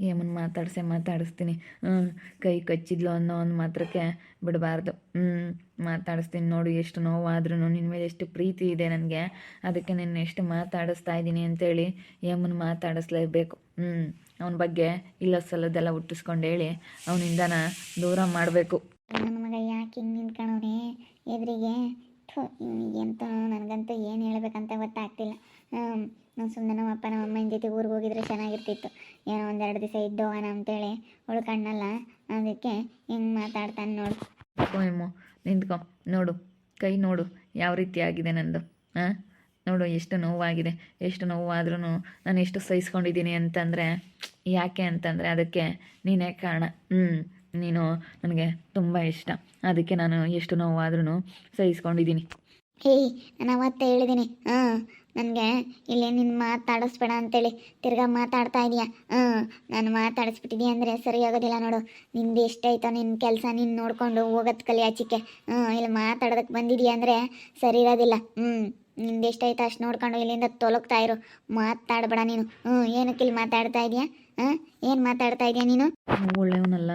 ಏಮನ್ ಮಾತಾಡ್ಸೆ ಮಾತಾಡಿಸ್ತೀನಿ. ಹ್ಞೂ ಕೈ ಕಚ್ಚಿದ್ಲು ಅನ್ನೋ ಒಂದು ಮಾತ್ರಕ್ಕೆ ಬಿಡಬಾರ್ದು. ಹ್ಞೂ ಮಾತಾಡಿಸ್ತೀನಿ ನೋಡು ಎಷ್ಟು ನೋವಾದ್ರೂ ನಿನ್ನ ಮೇಲೆ ಎಷ್ಟು ಪ್ರೀತಿ ಇದೆ ನನಗೆ. ಅದಕ್ಕೆ ನಿನ್ನ ಎಷ್ಟು ಮಾತಾಡಿಸ್ತಾ ಇದ್ದೀನಿ ಅಂತೇಳಿ ಏಮನ್ ಮಾತಾಡಿಸ್ಲೇಬೇಕು. ಹ್ಞೂ ಅವನ ಬಗ್ಗೆ ಇಲ್ಲ ಸಲದೆಲ್ಲ ಹುಟ್ಟಿಸ್ಕೊಂಡು ಹೇಳಿ ಅವನಿಂದನ ದೂರ ಮಾಡಬೇಕು. ನನ್ನ ಮಗ ಯಾಕೆ ಹಿಂಗೆ ನಿಂತ್ಕೊಳವ್ರೆ ಎದುರಿಗೆ? ಥು ಎಂತ ನನಗಂತೂ ಏನು ಹೇಳ್ಬೇಕಂತ ಗೊತ್ತಾಗ್ತಿಲ್ಲ. ನಾನು ಸುಮ್ಮನೆ ನಮ್ಮ ಅಪ್ಪ, ನಮ್ಮ ಅಮ್ಮನ ಜೊತೆ ಊರಿಗೆ ಹೋಗಿದ್ರೆ ಚೆನ್ನಾಗಿರ್ತಿತ್ತು. ಏನೋ ಒಂದೆರಡು ದಿವಸ ಇದ್ದು ಹೋಗೋಣ ಅಂತೇಳಿ. ಉಳ್ಕಣ್ಣಲ್ಲ ಅದಕ್ಕೆ ಹಿಂಗೆ ಮಾತಾಡ್ತಾನೆ ನೋಡು. ಎಮ್ಮು ನಿಂತ್ಕೊ. ನೋಡು. ಕೈ ನೋಡು. ಯಾವ ರೀತಿ ಆಗಿದೆ ನಂದು? ಹಾಂ ನೋಡು, ಎಷ್ಟು ನೋವಾಗಿದೆ. ಎಷ್ಟು ನೋವಾದ್ರೂ ನಾನು ಎಷ್ಟು ಸಹಿಸ್ಕೊಂಡಿದ್ದೀನಿ ಅಂತಂದರೆ, ಯಾಕೆ ಅಂತಂದರೆ ಅದಕ್ಕೆ ನೀನೇ ಕಾರಣ. ಹ್ಞೂ ನೀನು ನನಗೆ ತುಂಬ ಇಷ್ಟ. ಅದಕ್ಕೆ ನಾನು ಎಷ್ಟು ನೋವಾದ್ರೂ ಸಹಿಸ್ಕೊಂಡಿದ್ದೀನಿ. ಹೇಯ್ ನಾನು ಅವತ್ತೇ ಹೇಳಿದ್ದೀನಿ ಹಾಂ, ನನಗೆ ಇಲ್ಲಿ ನಿನ್ನ ಮಾತಾಡಿಸ್ಬೇಡ ಅಂತೇಳಿ ತಿರ್ಗಾ ಮಾತಾಡ್ತಾ ಇದೀಯಾ? ಹಾಂ, ನಾನು ಮಾತಾಡಿಸ್ಬಿಟ್ಟಿದ್ಯಾ ಅಂದರೆ ಸರಿ ಆಗೋದಿಲ್ಲ ನೋಡು. ನಿಂದು ಎಷ್ಟಾಯ್ತೋ ನಿನ್ನ ಕೆಲಸ ನಿನ್ನ ನೋಡಿಕೊಂಡು ಹೋಗೋದು ಕಲಿ ಆಚಿಕೆ ಹಾಂ, ಇಲ್ಲಿ ಮಾತಾಡೋದಕ್ಕೆ ಬಂದಿದ್ಯಾ ಅಂದರೆ ಸರಿ ಇರೋದಿಲ್ಲ. ಹ್ಞೂ ನಿಂದು ಎಷ್ಟಾಯ್ತು ಅಷ್ಟು ನೋಡ್ಕೊಂಡು ಇಲ್ಲಿಂದ ತೊಲಗ್ತಾ ಇರು. ಮಾತಾಡಬೇಡ ನೀನು. ಹ್ಞೂ ಏನಕ್ಕೆ ಇಲ್ಲಿ ಮಾತಾಡ್ತಾ ಇದೀಯಾ? ಹಾಂ, ಏನು ಮಾತಾಡ್ತಾ ಇದೀಯಾ ನೀನು? ಒಳ್ಳೆಯವನಲ್ಲ.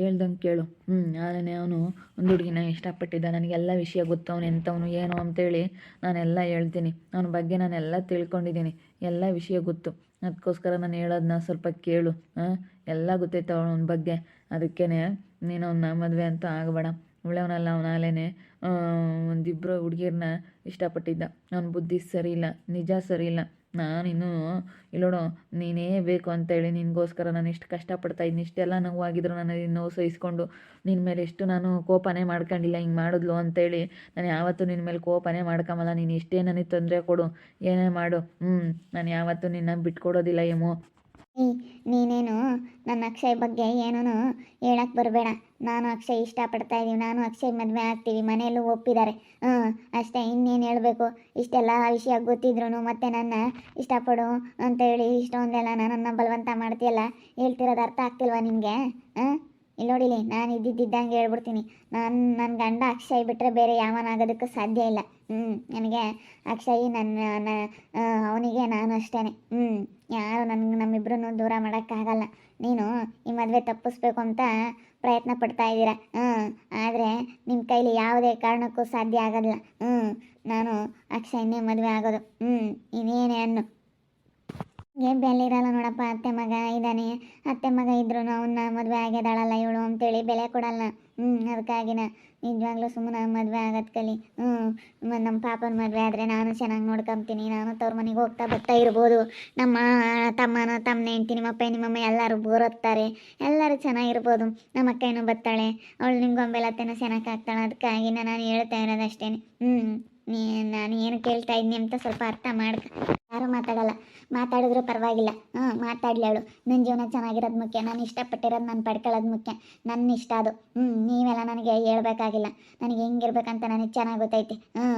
ಹೇಳ್ದಂಗೆ ಕೇಳು. ಹ್ಞೂ ನಾನೇ ಅವನು ಒಂದು ಹುಡುಗಿನ ಇಷ್ಟಪಟ್ಟಿದ್ದ, ನನಗೆಲ್ಲ ವಿಷಯ ಗೊತ್ತು, ಅವನು ಎಂಥವನು, ಏನು ಅಂತೇಳಿ ನಾನೆಲ್ಲ ಹೇಳ್ತೀನಿ. ಅವನ ಬಗ್ಗೆ ನಾನೆಲ್ಲ ತಿಳ್ಕೊಂಡಿದ್ದೀನಿ. ಎಲ್ಲ ವಿಷಯ ಗೊತ್ತು. ಅದಕ್ಕೋಸ್ಕರ ನಾನು ಹೇಳೋದನ್ನ ಸ್ವಲ್ಪ ಕೇಳು. ಹಾಂ ಎಲ್ಲ ಗೊತ್ತೈತೆ ಅವನ ಬಗ್ಗೆ. ಅದಕ್ಕೇ ನೀನು ಅವನ್ನ ಮದುವೆ ಅಂತ ಆಗಬೇಡ. ಒಳ್ಳೆಯವನಲ್ಲ ಅವನಾಲೇನೆ ಒಂದಿಬ್ಬರು ಹುಡುಗಿಯರನ್ನ ಇಷ್ಟಪಟ್ಟಿದ್ದ. ಅವನ ಬುದ್ಧಿ ಸರಿ ಇಲ್ಲ, ನಿಜ ಸರಿ ಇಲ್ಲ. ನಾನಿನ್ನೂ ಇಲ್ಲೋಡು ನೀನೇ ಬೇಕು ಅಂತೇಳಿ ನಿನಗೋಸ್ಕರ ನಾನು ಇಷ್ಟು ಕಷ್ಟಪಡ್ತಾ ಇದ್ದೀನಿ ಇಷ್ಟೆಲ್ಲ ನೋವಾಗಿದ್ರು ನಾನು ನೋವು ಸಹಿಸ್ಕೊಂಡು ನಿನ್ನ ಮೇಲೆ ಎಷ್ಟು ನಾನು ಕೋಪನೇ ಮಾಡ್ಕೊಂಡಿಲ್ಲ, ಹಿಂಗೆ ಮಾಡಿದ್ಲು? ಅಂತೇಳಿ ನಾನು ಯಾವತ್ತೂ ನಿನ್ನ ಮೇಲೆ ಕೋಪನೇ ಮಾಡ್ಕೊಂಬಲ್ಲ ನೀನು ಇಷ್ಟೇ ನನಗೆ ತೊಂದರೆ ಕೊಡು, ಏನೇ ಮಾಡು ಹ್ಞೂ ನಾನು ಯಾವತ್ತೂ ನಿನ್ನ ಬಿಟ್ಕೊಡೋದಿಲ್ಲ ಏಮೋ ಏಯ್ ನೀನೇನು ನನ್ನ ಅಕ್ಷಯ್ ಬಗ್ಗೆ ಏನೂ ಹೇಳಕ್ಕೆ ಬರಬೇಡ. ನಾನು ಅಕ್ಷಯ್ ಇಷ್ಟಪಡ್ತಾ ಇದ್ದೀವಿ ನಾನು ಅಕ್ಷಯ್ ಮದುವೆ ಆಗ್ತೀವಿ. ಮನೆಯಲ್ಲೂ ಒಪ್ಪಿದ್ದಾರೆ. ಹ್ಞೂ ಅಷ್ಟೇ. ಇನ್ನೇನು ಹೇಳಬೇಕು? ಇಷ್ಟೆಲ್ಲ ವಿಷಯ ಗೊತ್ತಿದ್ರು ಮತ್ತೆ ನನ್ನ ಇಷ್ಟಪಡು ಅಂತೇಳಿ ಇಷ್ಟೊಂದೆಲ್ಲ ನನ್ನನ್ನು ಬಲವಂತ ಮಾಡ್ತೀಯಲ್ಲ? ಹೇಳ್ತಿರೋದು ಅರ್ಥ ಆಗ್ತಿಲ್ವಾ ನಿನಗೆ? ಹಾಂ? ಇಲ್ಲಿ. ನೋಡಿಲಿ ನಾನು ಇದ್ದಿದ್ದಂಗೆ ಹೇಳ್ಬಿಡ್ತೀನಿ. ನಾನು ನನ್ನ ಗಂಡ ಅಕ್ಷಯ್ ಬಿಟ್ಟರೆ ಬೇರೆ ಯಾವನಾಗೋದಕ್ಕೂ ಸಾಧ್ಯ ಇಲ್ಲ. ಹ್ಞೂ ನನಗೆ ಅಕ್ಷಯ್ ನನ್ನ ಅವನಿಗೆ ನಾನು ಅಷ್ಟೇ ಹ್ಞೂ ಯಾರು ನನಗೆ ನಮ್ಮಿಬ್ಬರನ್ನು ದೂರ ಮಾಡೋಕ್ಕಾಗಲ್ಲ. ನೀನು ಈ ಮದುವೆ ತಪ್ಪಿಸ್ಬೇಕು ಅಂತ ಪ್ರಯತ್ನ ಪಡ್ತಾ ಇದ್ದೀರ. ಹ್ಞೂ, ಆದರೆ ನಿಮ್ಮ ಕೈಲಿ ಯಾವುದೇ ಕಾರಣಕ್ಕೂ ಸಾಧ್ಯ ಆಗೋದಿಲ್ಲ ಹ್ಞೂ, ನಾನು ಅಕ್ಷಯನ್ನೇ ಮದುವೆ ಆಗೋದು. ಹ್ಞೂ, ಇನ್ನೇನೇ ಅನ್ನು. ಏನು ಬೆಲೆ ಇರಲ್ಲ ನೋಡಪ್ಪ, ಅತ್ತೆ ಮಗ ಇದ್ದಾನೆ ಅತ್ತೆ ಮಗ ಇದ್ರು ಅವನ್ನ ಮದುವೆ ಆಗ್ಯದಾಳಲ್ಲ ಇವಳು ಅಂತೇಳಿ ಬೆಲೆ ಕೊಡಲ್ಲ. ಹ್ಞೂ ಅದಕ್ಕಾಗಿನ ನಿಜವಾಗ್ಲೂ ಸುಮ್ಮನೆ ಮದುವೆ ಆಗದ್ ಕಲಿ. ಹ್ಞೂ ನಮ್ಮ ಪಾಪನ ಮದುವೆ ಆದರೆ ನಾನು ಚೆನ್ನಾಗಿ ನೋಡ್ಕೊಂತೀನಿ ನಾನು ತವ್ರ ಮನೆಗೆ ಹೋಗ್ತಾ ಬರ್ತಾ ಇರ್ಬೋದು. ನಮ್ಮ ತಮ್ಮನ ತಮ್ಮನ ಹೆಂಡ್ತಿ ನಿಮ್ಮಪ್ಪ ನಿಮ್ಮಮ್ಮ ಎಲ್ಲರೂ ಬರೋತ್ತಾರೆ. ಎಲ್ಲರೂ ಚೆನ್ನಾಗಿರ್ಬೋದು. ನಮ್ಮ ಏನೋ ಬರ್ತಾಳೆ. ಅವಳು ನಿಮ್ಗೊಂಬೆಲತ್ತೆನೂ ಚೆನ್ನಾಗಿ ಆಗ್ತಾಳೆ ಅದಕ್ಕಾಗಿನ ನಾನು ಹೇಳ್ತಾ ಇರೋದು ಅಷ್ಟೇ ಹ್ಞೂ ನೀ ನಾನು ಏನು ಕೇಳ್ತಾ ಇದ್ದೀನಿ ಅಂತ ಸ್ವಲ್ಪ ಅರ್ಥ ಮಾಡ್ಕ ಯಾರೂ ಮಾತಾಡಲ್ಲ. ಮಾತಾಡಿದ್ರು ಪರವಾಗಿಲ್ಲ. ಹ್ಞೂ, ಮಾತಾಡಲಿ ಅವಳು. ನನ್ನ ಜೀವನ ಚೆನ್ನಾಗಿರೋದು ಮುಖ್ಯ. ನಾನು ಇಷ್ಟಪಟ್ಟಿರೋದು ನಾನು ಪಡ್ಕೊಳ್ಳೋದು ಮುಖ್ಯ. ನನ್ನ ಇಷ್ಟ ಅದು. ಹ್ಞೂ, ನೀವೆಲ್ಲ ನನಗೆ ಹೇಳ್ಬೇಕಾಗಿಲ್ಲ. ನನಗೆ ಹೆಂಗಿರ್ಬೇಕಂತ ನನಗೆ ಚೆನ್ನಾಗಿ ಗೊತ್ತೈತಿ. ಹ್ಞೂ,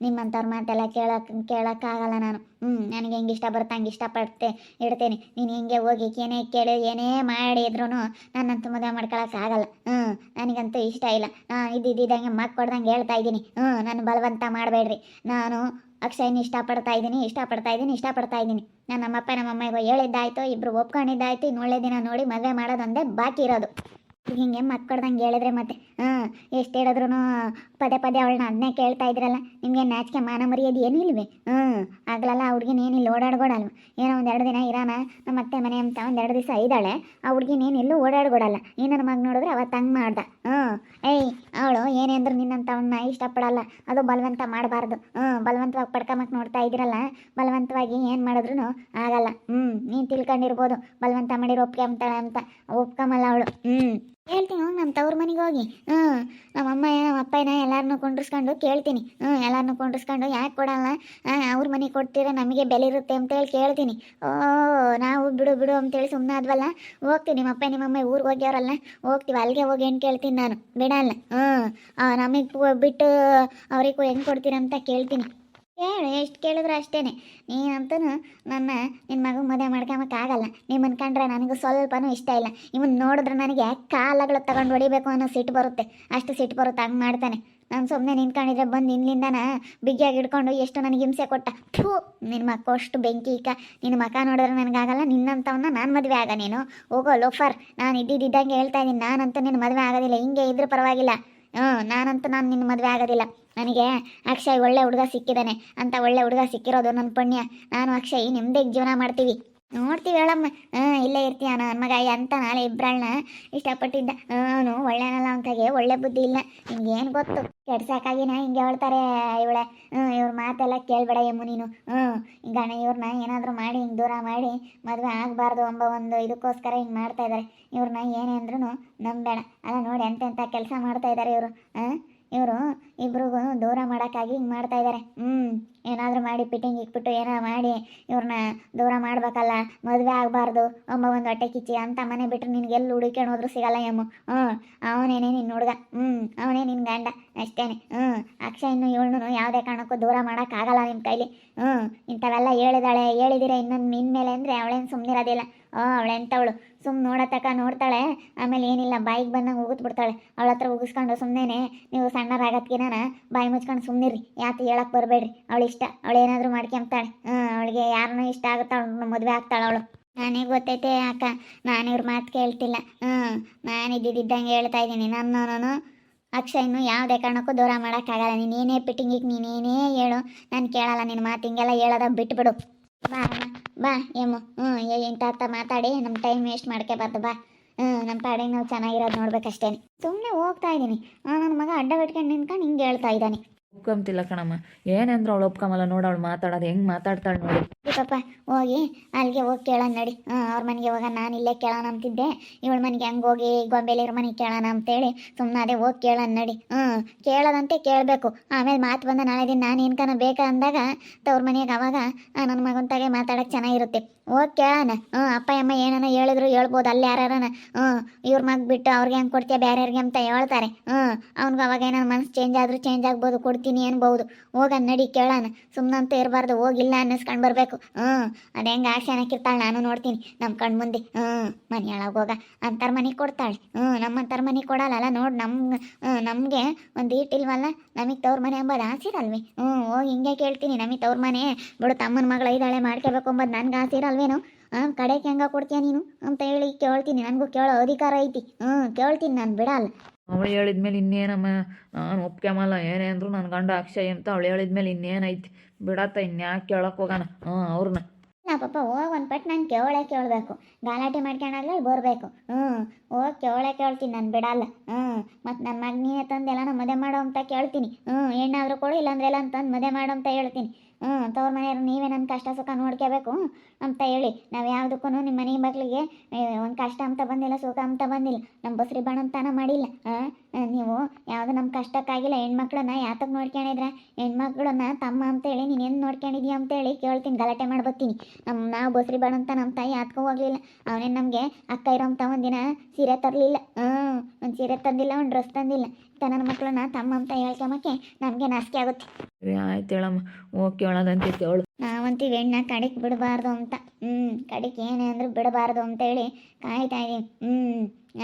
ನಿಮ್ಮಂಥವ್ರ ಮಾತೆಲ್ಲ ಕೇಳೋಕೆ, ಕೇಳೋಕ್ಕಾಗಲ್ಲ ನಾನು. ಹ್ಞೂ, ನನಗೆ ಹೆಂಗೆ ಇಷ್ಟ ಬರುತ್ತೆ ಹಂಗೆ ಇಷ್ಟಪಡ್ತೆ ಇಡ್ತೇನೆ. ನೀನು ಹೆಂಗೆ ಹೋಗಿ ಏನೇ ಕೇಳಿ, ಏನೇ ಮಾಡಿದ್ರು ನನ್ನಂತೂ ಮದುವೆ ಮಾಡ್ಕೊಳಕ್ಕಾಗಲ್ಲ. ಹ್ಞೂ, ನನಗಂತೂ ಇಷ್ಟ ಇಲ್ಲ. ನಾನು ಇದ್ದಿದ್ದಂಗೆ ಮಕ್ ಕೊಡ್ದಂಗೆ ಹೇಳ್ತಾ ಇದ್ದೀನಿ. ಹ್ಞೂ, ನಾನು ಬಲವಂತ ಮಾಡಬೇಡ್ರಿ. ನಾನು ಅಕ್ಷಯನ ಇಷ್ಟಪಡ್ತಾ ಇದ್ದೀನಿ ಇಷ್ಟಪಡ್ತಾ ಇದ್ದೀನಿ ಇಷ್ಟಪಡ್ತಾ ಇದ್ದೀನಿ ನಾನು ನಮ್ಮಪ್ಪ ನಮ್ಮಮ್ಮಗೆ ಹೇಳಿದ್ದಾಯ್ತು ಇಬ್ಬರು ಒಪ್ಕೊಂಡಿದ್ದಾಯ್ತು, ಇನ್ನು ಒಳ್ಳೆ ದಿನ ನೋಡಿ ಮದುವೆ ಮಾಡೋದೊಂದೇ ಬಾಕಿ ಇರೋದು. ಹಿಂಗೆ ಮಕ್ಕಳ್ದಂಗೆ ಹೇಳಿದ್ರೆ ಮತ್ತೆ ಹಾಂ ಎಷ್ಟು ಹೇಳಿದ್ರು ಪದೇ ಪದೇ ಅವಳನ್ನ ಅದನ್ನೇ ಕೇಳ್ತಾ ಇದ್ರಲ್ಲ, ನಿಮಗೆ ನಾಚಿಕೆ ಮಾನ ಮರ್ಯಾದೆ ಹ್ಞೂ, ಆಗಲಲ್ಲ ಆ ಹುಡ್ಗಿನ ಏನಿಲ್ಲ ಓಡಾಡ್ಕೊಡಲ್ವ? ಏನೋ ಒಂದೆರಡು ದಿನ ಇರಾನ, ನಮ್ಮ ಅತ್ತೆ ಮನೆ ಅಂತ ಒಂದೆರಡು ದಿವಸ ಇದ್ದಾಳೆ, ಆ ಹುಡುಗಿನ ಏನಿಲ್ಲೂ ಓಡಾಡ್ಕೊಡಲ್ಲ. ಈ ನನ್ನ ಮಗ ನೋಡಿದ್ರೆ ಅವತ್ತು ಹಂಗೆ ಮಾಡ್ದ. ಹ್ಞೂ, ಏಯ್, ಅವಳು ಏನೇ ಅಂದ್ರು ನಿನ್ನಂಥವನ್ನ ಇಷ್ಟಪಡಲ್ಲ, ಅದು ಬಲವಂತ ಮಾಡಬಾರ್ದು. ಹ್ಞೂ, ಬಲವಂತವಾಗಿ ಪಡ್ಕೊಂಬಕ್ಕೆ ನೋಡ್ತಾ ಇದ್ದೀರಲ್ಲ, ಬಲವಂತವಾಗಿ ಏನು ಮಾಡಿದ್ರು ಆಗಲ್ಲ. ಹ್ಞೂ, ನೀನು ತಿಳ್ಕೊಂಡಿರ್ಬೋದು, ಬಲವಂತ ಮಾಡಿರೋ ಒಪ್ಕೊಂಬ್ತಾಳೆ ಅಂತ ಒಪ್ಕೊಂಬಲ್ಲ ಅವಳು. ಹ್ಞೂ. ಹೇಳ್ತೀನಿ ಹೋಗಿ ನಮ್ಮ ತವ್ರ ಮನೆಗೆ ಹೋಗಿ. ಹ್ಞೂ ನಮ್ಮ ಅಮ್ಮ ನಮ್ಮ ಅಪ್ಪನ ಎಲ್ಲರನ್ನೂ ಕುಂಡ್ರಿಸ್ಕೊಂಡು ಕೇಳ್ತೀನಿ. ಹ್ಞೂ ಎಲ್ಲರನ್ನೂ ಕುಂಡ್ರಿಸ್ಕೊಂಡು ಯಾಕೆ ಕೊಡಲ್ಲ? ಅವ್ರ ಮನೆಗೆ ಕೊಡ್ತೀರ ನಮಗೆ ಬೆಲೆ ಇರುತ್ತೆ ಅಂತೇಳಿ ಕೇಳ್ತೀನಿ. ಓ, ನಾವು ಬಿಡು ಬಿಡು ಅಂತೇಳಿ ಸುಮ್ಮನೆ ಆದ್ವಲ್ಲ? ಹೋಗ್ತೀನಿ ನಿಮ್ಮ ಅಪ್ಪ ನಿಮ್ಮಮ್ಮ ಊರಿಗೆ ಹೋಗ್ಯಾರಲ್ಲ? ಹೋಗ್ತೀವಿ, ಅಲ್ಲಿಗೆ ಹೋಗಿ ಏನು ಕೇಳ್ತೀನಿ ನಾನು? ಬಿಡಲ್ಲ. ಹ್ಞೂ ನಮಗೆ ಬಿಟ್ಟು ಅವ್ರಿಗೆ ಹೆಂಗೆ ಕೊಡ್ತೀರಂತ ಕೇಳ್ತೀನಿ. ಕೇಳು ಎಷ್ಟು ಕೇಳಿದ್ರು ಅಷ್ಟೇ ನೀನಂತೂ ನನ್ನ ನಿನ್ನ ಮಗು ಮದುವೆ ಮಾಡ್ಕೊಂಬಕ್ಕಾಗಲ್ಲ ನಿಮ್ಮನ್ನು ಕಂಡ್ರೆ ನನಗೂ ಸ್ವಲ್ಪನೂ ಇಷ್ಟ ಇಲ್ಲ. ಇವನ್ ನೋಡಿದ್ರೆ ನನಗೆ ಕಾಲಗಳು ತಗೊಂಡು ಹೊಡಿಬೇಕು ಅನ್ನೋ ಸಿಟ್ಟು ಬರುತ್ತೆ. ಅಷ್ಟು ಸಿಟ್ಟು ಬರುತ್ತೆ, ಹಂಗೆ ಮಾಡ್ತಾನೆ. ನಾನು ಸುಮ್ಮನೆ ನಿಂತ್ಕೊಂಡಿದ್ರೆ ಬಂದು ಇಲ್ಲಿಂದನ ಬಿಗಿಯಾಗಿ ಹಿಡ್ಕೊಂಡು ಎಷ್ಟು ನನಗೆ ಹಿಂಸೆ ಕೊಟ್ಟ. ಥೂ ನಿನ್ನ ಮಕ್ಕ ಅಷ್ಟು ಬೆಂಕಿ ಇಕ್ಕ ನಿನ್ನ ಮಕ ನೋಡಿದ್ರೆ ನನಗಾಗಲ್ಲ ನಿನ್ನಂಥವನ್ನ ನಾನು ಮದುವೆ ಆಗ ನೀನು. ಹೋಗೋ ಲೋಫರ್, ನಾನು ಇದ್ದಿದ್ದಂಗೆ ಹೇಳ್ತಾ ಇದ್ದೀನಿ. ನಾನಂತೂ ನಿನ್ನ ಮದುವೆ ಆಗೋದಿಲ್ಲ. ಹಿಂಗೆ ಇದ್ರೂ ಪರವಾಗಿಲ್ಲ. ಹ್ಞೂ, ನಾನಂತೂ ನಾನು ನಿನ್ನ ಮದುವೆ ಆಗೋದಿಲ್ಲ. ನನಗೆ ಅಕ್ಷಯ್ ಒಳ್ಳೆ ಹುಡುಗ ಸಿಕ್ಕಿದ್ದಾನೆ. ಅಂತ ಒಳ್ಳೆ ಹುಡುಗ ಸಿಕ್ಕಿರೋದು ನನ್ನ ಪುಣ್ಯ. ನಾನು ಅಕ್ಷಯ್ ನಿಮ್ದೇ ಜೀವನ ಮಾಡ್ತೀವಿ. ನೋಡ್ತೀವಿ ಹೇಳಮ್ಮ. ಹಾಂ, ಇಲ್ಲೇ ಇರ್ತೀಯ ನನ್ನ ಮಗ ಅಂತ ನಾಳೆ ಇಬ್ಬರಳ್ನ ಇಷ್ಟಪಟ್ಟಿದ್ದ. ಅವನು ಒಳ್ಳೆನಲ್ಲ ಅಂತಾಗೆ ಒಳ್ಳೆ ಬುದ್ಧಿ ಇಲ್ಲ. ನಿಮ್ಗೇನು ಗೊತ್ತು? ಕೆಡ್ಸಾಕಾಗಿನ ಹಿಂಗೆ ಹೇಳ್ತಾರೆ ಇವಳೆ. ಹ್ಞೂ ಇವ್ರ ಮಾತೆಲ್ಲ ಕೇಳಬೇಡ ಎಮ್ಮು ನೀನು. ಹ್ಞೂ ಈಗ ಇವ್ರನ್ನ ಏನಾದರೂ ಮಾಡಿ, ಹಿಂಗೆ ದೂರ ಮಾಡಿ ಮದುವೆ ಆಗಬಾರ್ದು ಎಂಬ ಒಂದು ಇದಕ್ಕೋಸ್ಕರ ಹಿಂಗೆ ಮಾಡ್ತಾ ಇದ್ದಾರೆ ಇವ್ರನ್ನ ಏನೇ ಅಂದ್ರೂ ನಂಬೇಡ. ಅಲ್ಲ ನೋಡಿ ಎಂತೆಂಥ ಕೆಲಸ ಮಾಡ್ತಾ ಇದ್ದಾರೆ ಇವರು. ಹಾಂ, ಇವರು ಇಬ್ರಿಗೂ ದೂರ ಮಾಡೋಕ್ಕಾಗಿ ಹಿಂಗೆ ಮಾಡ್ತಾ ಇದ್ದಾರೆ ಹ್ಞೂ ಏನಾದರೂ ಮಾಡಿ ಫಿಟ್ಟಿಂಗ್ ಇಕ್ಬಿಟ್ಟು ಏನೋ ಮಾಡಿ ಇವ್ರನ್ನ ದೂರ ಮಾಡಬೇಕಲ್ಲ, ಮದುವೆ ಆಗಬಾರ್ದು ಒಬ್ಬ ಒಂದು ಹೊಟ್ಟೆ ಕಿಚ್ಚಿ ಅಂತ ಮನೆ ಬಿಟ್ಟರೆ ನಿನ್ಗೆ ಎಲ್ಲಿ ಹುಡುಕೊಂಡು ಹೋದ್ರೂ ಸಿಗಲ್ಲ ಎಮ್ಮು ಹ್ಞೂ, ಅವನೇನೇ ನಿನ್ನ ಹುಡುಗ. ಹ್ಞೂ ಅವನೇ ನಿನ್ನ ಗಂಡ, ಅಷ್ಟೇನೆ. ಹ್ಞೂ ಅಕ್ಷಯ್ನು ಇವಳನ್ನು ಯಾವುದೇ ಕಾರಣಕ್ಕೂ ದೂರ ಮಾಡೋಕ್ಕಾಗಲ್ಲ ನಿಮ್ಮ ಕೈಲಿ. ಹ್ಞೂ, ಇಂಥವೆಲ್ಲ ಹೇಳಿದಾಳೆ, ಹೇಳಿದಿರ ಇನ್ನೊಂದು ಇನ್ಮೇಲೆ ಅಂದರೆ ಅವಳೇನು ಸುಮ್ಮನಿರೋದಿಲ್ಲ ಓ ಅವಳೆಂಥವಳು ಸುಮ್ಮನೆ ನೋಡತಕ್ಕ ನೋಡ್ತಾಳೆ, ಆಮೇಲೆ ಏನಿಲ್ಲ, ಬಾಯಿಗೆ ಬಂದಂಗೆ ಉಗಿದ್ಬಿಡ್ತಾಳೆ ಅವಳ ಹತ್ರ ಉಗಿಸ್ಕೊಂಡು ಸುಮ್ಮನೆ ನೀವು ಸಣ್ಣರಾಗತ್ಕಿನ ಬಾಯಿ ಮುಚ್ಕೊಂಡು ಸುಮ್ಮನಿರಿ ಯಾತ ಹೇಳಕ್ ಬರಬೇಡ್ರಿ. ಅವಳು ಇಷ್ಟ. ಅವಳು ಏನಾದರೂ ಮಾಡ್ಕೊಂತಾಳೆ ಅವಳಿಗೆ ಯಾರನ್ನೂ ಇಷ್ಟ ಆಗುತ್ತಾ ಮದುವೆ ಆಗ್ತಾಳೆ ಅವಳು. ನನಗೆ ಗೊತ್ತೈತೆ ಅಕ್ಕ, ನಾನು ಇವ್ರ ಮಾತು ಕೇಳ್ತಿಲ್ಲ. ಹ್ಞೂ ನಾನು ಇದ್ದಿದ್ದಂಗೆ ಹೇಳ್ತಾ ಇದ್ದೀನಿ. ನನ್ನೋನು ಅಕ್ಷಯ್ನು ಯಾವುದೇ ಕಾರಣಕ್ಕೂ ದೂರ ಮಾಡೋಕ್ಕಾಗಲ್ಲ ನೀನು ಏನೇ ಪಿಟ್ಟಿಂಗಿಗೆ ನೀನೇನೇ ಹೇಳು, ನಾನು ಕೇಳಲ್ಲ. ನಿನ್ನ ಮಾತು ಹಿಂಗೆಲ್ಲ ಹೇಳೋದ ಬಿಟ್ಬಿಡು. ಬಾ ಬಾ ಎಮ್ಮು. ಹ್ಞೂ ಇಂಥ ಮಾತಾಡಿ. ನಮ್ಮ ಟೈಮ್ ವೇಸ್ಟ್ ಮಾಡ್ಕೋಬಾರ್ದು ಬಾ. ನಮ್ಮ ಪಾಡಿಗೆ ನಾವು ಚೆನ್ನಾಗಿರೋದು ನೋಡ್ಬೇಕಷ್ಟೇ. ಸುಮ್ಮನೆ ಹೋಗ್ತಾ ಇದ್ದೀನಿ. ನನ್ನ ಮಗ ಅಡ್ಡ ಬಿಟ್ಕೊಂಡು ನಿಂತ್ಕೊಂಡು ಹಿಂಗೆ ಹೇಳ್ತಾ ಇದ್ದಾನೆ. ಒಪ್ಕೊಂತಿಲ್ಲ ಕಣಮ್ಮ. ಏನಂದ್ರೆ ಅವಳು ಒಪ್ಕೊಂಬಲ್ಲ ನೋಡು ಅವಳು ಮಾತಾಡೋದು ಹೆಂಗೆ ಮಾತಾಡ್ತಾಳೆ ನೋಡಿ. ಪಾಪ ಹೋಗಿ ಅಲ್ಲಿಗೆ ಹೋಗಿ ಕೇಳೋಣ ನಡಿ. ಅವ್ರ ಮನೆಗೆ ಹೋಗೋಣ ನಾನು ಇಲ್ಲೇ ಕೇಳೋಣ ಅಂತಿದ್ದೆ. ಇವಳ ಮನೆಗೆ ಹಂಗೆ ಹೋಗಿ ಗೊಂಬೆಲಿರ ಮನೆಗೆ ಕೇಳೋಣ ಅಂತೇಳಿ ಸುಮ್ಮನೆ ಅದೇ ಹೋಗಿ ಕೇಳೋಣ ನಡಿ. ಹ್ಞೂ ಕೇಳೋದಂತೆ ಕೇಳಬೇಕು. ಆಮೇಲೆ ಮಾತು ಬಂದ ನಾಳೆ ದಿನ ನಾನು ಏನ್ಕನ ಬೇಕಾ ಅಂದಾಗ ತವ್ರ ಮನೆಗೆ ಅವಾಗ ನನ್ನ ಮಗನ ತಾಗೆ ಮಾತಾಡೋಕೆ ಚೆನ್ನಾಗಿರುತ್ತೆ. ಹೋಗಿ ಕೇಳೋಣ. ಹ್ಞೂ, ಅಪ್ಪ, ಅಮ್ಮ ಏನನ ಹೇಳಿದ್ರು ಹೇಳ್ಬೋದು. ಅಲ್ಲಿ ಯಾರನ ಹ್ಞೂ, ಇವ್ರ ಮಗ್ ಬಿಟ್ಟು ಅವ್ರಿಗೆ ಹೆಂಗೆ ಕೊಡ್ತೀಯ? ಬೇರೆಯವ್ರಿಗೆ ಅಂತ ಹೇಳ್ತಾರೆ. ಹ್ಞೂ, ಅವ್ನಿಗೆ ಅವಾಗ ಏನಾರು ಮನಸ್ಸು ಚೇಂಜ್ ಆದರೂ ಚೇಂಜ್ ಆಗ್ಬೋದು. ಕೊಡ್ತೀನಿ ಅನ್ಬೋದು. ಹೋಗ, ನಡಿ, ಕೇಳೋಣ. ಸುಮ್ಮನಂತ ಇರಬಾರ್ದು. ಹೋಗಿಲ್ಲ ಅನ್ನಿಸ್ಕೊಂಡು ಬರಬೇಕು. ಹ್ಞೂ, ಅದು ಹೆಂಗೆ ಆಸೆ ಅನ್ನಕ್ಕಿರ್ತಾಳೆ ನಾನು ನೋಡ್ತೀನಿ. ನಮ್ಮ ಕಣ್ಣು ಮುಂದೆ. ಹ್ಞೂ, ಮನೆಯೊಳಗೆ ಹೋಗ. ಅಂತಾರ ಮನೆ ಕೊಡ್ತಾಳೆ. ಹ್ಞೂ ನಮ್ಮಂತಾರ ಮನೆ ಕೊಡಲ್ಲ ನೋಡಿ ನಮ್ಮ ನಮಗೆ ಒಂದು ಇಟ್ಟಿಲ್ವಲ್ಲ ನಮಗೆ ತವ್ರ ಮನೆ ಅಂಬೋದು ಆಸಿರಲ್ವಿ ಹ್ಞೂ, ಹೋಗಿ, ಹಿಂಗೆ ಕೇಳ್ತೀನಿ. ನಮಗೆ ತವ್ರ ಮನೆ. ಬಿಡು, ತಮ್ಮನ ಮಗಳು ಇದ್ದಾಳೆ ಮಾಡ್ಕೋಬೇಕು ಅಂಬೋದು ನನ್ಗೆ ಆಸಿರಲ್ವೇನು ಹಾಂ ಕಡೆಗೆ ಹೆಂಗ ಕೊಡ್ತೀಯ ನೀನು? ಅಂತ ಹೇಳಿ ಕೇಳ್ತೀನಿ. ನನಗೂ ಕೇಳೋ ಅಧಿಕಾರ ಐತಿ. ಹ್ಞೂ ಕೇಳ್ತೀನಿ ನಾನು ಬಿಡಲ್ಲ. ಅವಳು ಹೇಳಿದ್ಮೇಲೆ ಇನ್ನೇನಮ್ಮ? ನಾನು ಒಪ್ಕೊಂಬಲ್ಲ ಏನೇ ಅಂದ್ರು ನನ್ನ ಗಂಡ ಅಕ್ಷಯ್ ಅಂತ ಅವಳು ಹೇಳಿದ್ಮೇಲೆ ಇನ್ನೇನೈತಿ? ಬಿಡತ್ತ ಇನ್ಯಾಕೆ ಕೇಳಕ್ಕೆ ಹೋಗೋಣ ಹ್ಞೂ ಅವ್ರನ್ನ. ನಾ ಪಾಪ ಹೋಗಿ ಒಂದು ಪಟ್ಟು ನಾನು ಕೇಳೇ ಕೇಳಬೇಕು. ಗಲಾಟೆ ಮಾಡ್ಕೊಂಡಾಗ್ಲೇ ಬರಬೇಕು. ಹ್ಞೂ ಹೋಗಿ ಕೇಳೇ ಕೇಳ್ತೀನಿ ನಾನು ಬಿಡಲ್ಲ. ಹ್ಞೂ ಮತ್ತು ನನ್ನ ಮಗ ನೀನೇ ನಾನು ಮದುವೆ ಮಾಡೋ ಅಂತ ಕೇಳ್ತೀನಿ. ಹ್ಞೂ ಹೆಣ್ಣಾದರೂ ಕೊಡು ಇಲ್ಲಾಂದ್ರೆ ಎಲ್ಲ ಅಂತಂದು ಮದುವೆ ಮಾಡೋ ಅಂತ ಹೇಳ್ತೀನಿ. ಹ್ಞೂ ತವ್ರ ಮನೆಯವ್ರು ನೀವೇ ನನ್ನ ಕಷ್ಟ ಸುಖ ನೋಡ್ಕೋಬೇಕು ಅಂತ ಹೇಳಿ, ನಾವು ಯಾವುದಕ್ಕೂ ನಿಮ್ಮ ಮನೆ ಮಕ್ಕಳಿಗೆ ಒಂದು ಕಷ್ಟ ಅಂತ ಬಂದಿಲ್ಲ, ಸುಖ ಅಂತ ಬಂದಿಲ್ಲ ನಮ್ಮ ಬಸ್ರಿ ಬಣ್ಣಂತನ ಮಾಡಿಲ್ಲ ಹಾಂ ನೀವು ಯಾವುದು ನಮ್ಮ ಕಷ್ಟಕ್ಕಾಗಿಲ್ಲ, ಹೆಣ್ಮಕ್ಳನ್ನ ಯಾತಕ್ಕೆ ನೋಡ್ಕೊಂಡಿದ್ರ ಹೆಣ್ಮಕ್ಳನ್ನ ತಮ್ಮ ಅಂತೇಳಿ, ನೀನು ಏನು ಅಂತ ಅಂತೇಳಿ ಕೇಳ್ತೀನಿ, ಗಲಾಟೆ ಮಾಡ್ಬತ್ತೀನಿ. ನಮ್ಮ ನಾವು ಬಸ್ರಿ ಬಾಣಂತ ನಮ್ಮ ತಾಯಿ ಯಾತ್ಕೊ ಹೋಗ್ಲಿಲ್ಲ ಅವನೇ ನಮಗೆ, ಅಕ್ಕ ಇರೋಂಥ ಒಂದಿನ ಸೀರೆ ತರಲಿಲ್ಲ. ಹ್ಞೂ ಒಂದು ಸೀರೆ ತಂದಿಲ್ಲ, ಒಂದು ಡ್ರೆಸ್ ತಂದಿಲ್ಲ. ನನ್ನ ಮಕ್ಕಳನ್ನ ತಮ್ಮ ಅಂತ ಹೇಳ್ಕೊಂಬಕ್ಕೆ ನಮಗೆ ನಾಚಿಕೆ ಆಗುತ್ತೆ. ಆಯ್ತು ಹೇಳಮ್ಮ. ಹೋಗಿ ಕೇಳೋದಂತೆ ಕೇಳು ನಾವಂತೀವಿ ಹೆಣ್ಣ ಕಡೆಗೆ ಬಿಡಬಾರ್ದು ಅಂತ. ಹ್ಞೂ ಕಡೆಗೆ ಏನೇ ಅಂದರೂ ಬಿಡಬಾರ್ದು ಅಂತೇಳಿ ಕಾಯ್ತಾ ಇದೀನಿ. ಹ್ಞೂ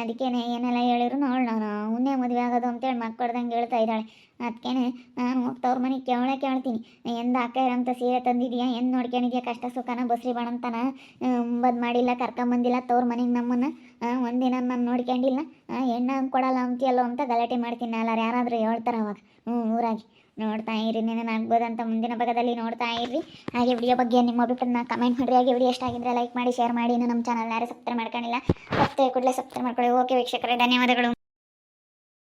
ಅದಕ್ಕೇನೆ ಏನೆಲ್ಲ ಹೇಳಿದ್ರು ನೋಡೋಣ ನಾನು, ಅವನ್ನೇ ಮದುವೆ ಆಗೋದು ಅಂತೇಳಿ ಮಕ್ಕಳ್ದಂಗೆ ಹೇಳ್ತಾ ಇದ್ದಾಳೆ. ಅದಕ್ಕೇನೆ ನಾನು ಹೋಗ್ತವ್ರ ಮನೆಗೆ ಕೇಳೇ ಕೇಳ್ತೀನಿ. ಎಂದ ಅಕ್ಕ ಇರೋಂಥ ಸೀರೆ ತಂದಿದ್ಯಾ ಏನು ನೋಡ್ಕೊಂಡಿದ್ಯಾ ಕಷ್ಟ ಸುಖನ ಬಸ್ರಿ ಬಣಂತನ ಬದ್ ಮಾಡಿಲ್ಲ, ಕರ್ಕೊಂಬಂದಿಲ್ಲ ತವ್ರ ಮನೆಗೆ ನಮ್ಮನ್ನು ಒಂದಿನ ನಾನು ನೋಡ್ಕೊಂಡಿಲ್ಲ ಹೆಣ್ಣ ಕೊಡಲ್ಲ ಅಂತೀಯಲ್ಲೋ ಅಂತ ಗಲಾಟೆ ಮಾಡ್ತೀನಿ ಅಲ್ಲ ಯಾರಾದರೂ ಹೇಳ್ತಾರೆ ಅವಾಗ. ಹ್ಞೂ ಊರಾಗಿ. ನೋಡ್ತಾ ಇರಿ ಅಂತ ಮುಂದಿನ ಭಾಗದಲ್ಲಿ ನೋಡ್ತಾ ಇರಿ ಹಾಗೆ ವಿಡಿಯೋ ಬಗ್ಗೆ ನಿಮ್ಮ ಅಭಿಪ್ರಾಯನ ಕಮೆಂಟ್ ಮಾಡಿರಿ. ಹಾಗೆ ವಿಡಿಯೋ ಇಷ್ಟ ಆಗಿದ್ರೆ ಲೈಕ್ ಮಾಡಿ ಶೇರ್ ಮಾಡಿ. ಇನ್ನು ನಮ್ಮ ಚಾನಲ್ ಯಾರು ಸಬ್ಸ್ಕ್ರೈಬ್ ಮಾಡ್ಕೊಂಡಿಲ್ಲ ಮತ್ತೆ ಕೂಡಲೇ ಸಬ್ಸ್ಕ್ರೈಬ್ ಮಾಡ್ಕೊಳ್ಳಿ. ಓಕೆ ವೀಕ್ಷಕರೇ, ಧನ್ಯವಾದಗಳು.